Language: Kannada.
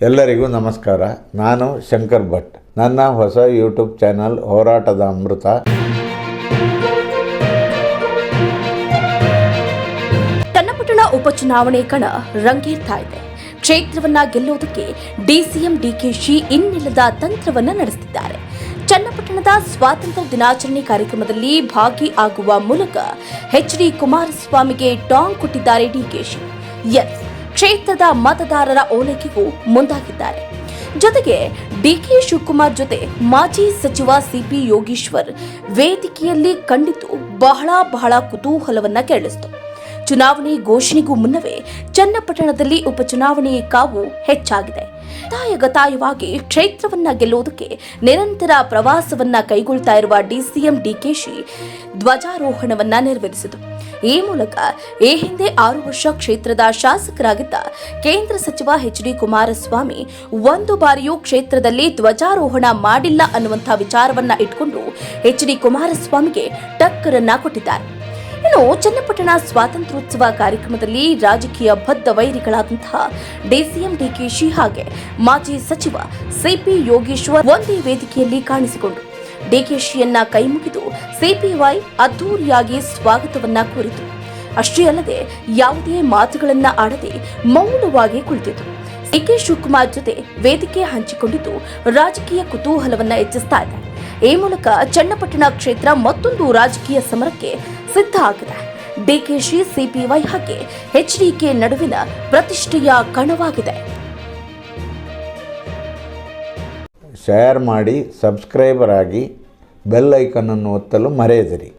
ಎಲ್ಲರಿಗೂ ನಮಸ್ಕಾರ. ನಾನು ಶಂಕರ್ ಭಟ್. ನನ್ನ ಹೊಸ ಯೂಟ್ಯೂಬ್ ಚಾನಲ್ ಹೋರಾಟದ ಅಮೃತ. ಚನ್ನಪಟ್ಟಣ ಉಪಚುನಾವಣೆ ಕಣ ರಂಗೇರ್ತಾ ಇದೆ. ಕ್ಷೇತ್ರವನ್ನ ಗೆಲ್ಲುವುದಕ್ಕೆ ಡಿಸಿಎಂ ಡಿಕೆಶಿ ಇನ್ನಿಲ್ಲದ ತಂತ್ರವನ್ನ ನಡೆಸುತ್ತಿದ್ದಾರೆ ಚನ್ನಪಟ್ಟಣದ ಸ್ವಾತಂತ್ರ್ಯ ದಿನಾಚರಣೆ ಕಾರ್ಯಕ್ರಮದಲ್ಲಿ ಭಾಗಿಯಾಗುವ ಮೂಲಕ ಎಚ್ ಡಿ ಕುಮಾರಸ್ವಾಮಿಗೆ ಟಾಂಗ್ ಕೊಟ್ಟಿದ್ದಾರೆ ಡಿಕೆಶಿ. ಎಸ್. ಕ್ಷೇತ್ರದ ಮತದಾರರ ಓಲೈಕೆಗೂ ಮುಂದಾಗಿದ್ದಾರೆ. ಜೊತೆಗೆ ಡಿಕೆ ಶಿವಕುಮಾರ್ ಜೊತೆ ಮಾಜಿ ಸಚಿವ ಸಿಪಿ ಯೋಗೀಶ್ವರ್ ವೇದಿಕೆಯಲ್ಲಿ ಕಂಡಿತು ಬಹಳ ಬಹಳ ಕುತೂಹಲವನ್ನ ಕೆರಳಿಸಿತು ಚುನಾವಣೆ ಘೋಷಣೆಗೂ ಮುನ್ನವೇ ಚನ್ನಪಟ್ಟಣದಲ್ಲಿ ಉಪಚುನಾವಣೆ ಕಾವು ಹೆಚ್ಚಾಗಿದೆ. ತಾಯಗತಾಯವಾಗಿ ಕ್ಷೇತ್ರವನ್ನ ಗೆಲ್ಲುವುದಕ್ಕೆ ನಿರಂತರ ಪ್ರವಾಸವನ್ನ ಕೈಗೊಳ್ತಾ ಇರುವ ಡಿಸಿಎಂ ಡಿಕೆಶಿ ಧ್ವಜಾರೋಹಣವನ್ನ ನೆರವೇರಿಸಿತು ಈ ಮೂಲಕ ಈ ಹಿಂದೆ ಆರು ವರ್ಷ ಕ್ಷೇತ್ರದ ಶಾಸಕರಾಗಿದ್ದ ಕೇಂದ್ರ ಸಚಿವ ಎಚ್ ಡಿ ಕುಮಾರಸ್ವಾಮಿ ಒಂದು ಬಾರಿಯೂ ಕ್ಷೇತ್ರದಲ್ಲಿ ಧ್ವಜಾರೋಹಣ ಮಾಡಿಲ್ಲ ಅನ್ನುವಂಥ ವಿಚಾರವನ್ನ ಇಟ್ಕೊಂಡು ಎಚ್ ಡಿ ಕುಮಾರಸ್ವಾಮಿಗೆ ಟಕ್ಕರನ್ನ ಕೊಟ್ಟಿದ್ದಾರೆ. ಇನ್ನು ಚನ್ನಪಟ್ಟಣ ಸ್ವಾತಂತ್ರ್ಯೋತ್ಸವ ಕಾರ್ಯಕ್ರಮದಲ್ಲಿ ರಾಜಕೀಯ ಬದ್ಧ ವೈರಿಗಳಾದಂತಹ ಡಿಸಿಎಂ ಡಿಕೆಶಿ ಹಾಗೆ ಮಾಜಿ ಸಚಿವ ಸಿಪಿ ಯೋಗೇಶ್ವರ್ ಒಂದೇ ವೇದಿಕೆಯಲ್ಲಿ ಕಾಣಿಸಿಕೊಂಡು ಡಿಕೆಶಿಯನ್ನ ಕೈಮುಗಿದು ಸಿಪಿವೈ ಅದ್ದೂರಿಯಾಗಿ ಸ್ವಾಗತವನ್ನ ಕೋರಿತು. ಅಷ್ಟೇ ಅಲ್ಲದೆ ಯಾವುದೇ ಮಾತುಗಳನ್ನ ಆಡದೆ ಮೌನವಾಗಿ ಕುಳಿತಿತು. ಡಿಕೆ ಶಿವಕುಮಾರ್ ಜೊತೆ ವೇದಿಕೆ ಹಂಚಿಕೊಂಡಿದ್ದು ರಾಜಕೀಯ ಕುತೂಹಲವನ್ನ ಹೆಚ್ಚಿಸ್ತಾ ಇದೆ. ಈ ಮೂಲಕ ಚನ್ನಪಟ್ಟಣ ಕ್ಷೇತ್ರ ಮತ್ತೊಂದು ರಾಜಕೀಯ ಸಮರಕ್ಕೆ ಸಿದ್ಧ ಆಗಿದೆ. ಡಿಕೆಶಿ ಸಿಪಿವೈ ಹಾಗೆ ಎಚ್ಡಿಕೆ ನಡುವಿನ ಪ್ರತಿಷ್ಠೆಯ ಕಣವಾಗಿದೆ. ಶೇರ್ ಮಾಡಿ ಸಬ್ಸ್ಕ್ರೈಬರ್ ಆಗಿ ಬೆಲ್ ಐಕನನ್ನು ಒತ್ತಲು ಮರೆಯದಿರಿ.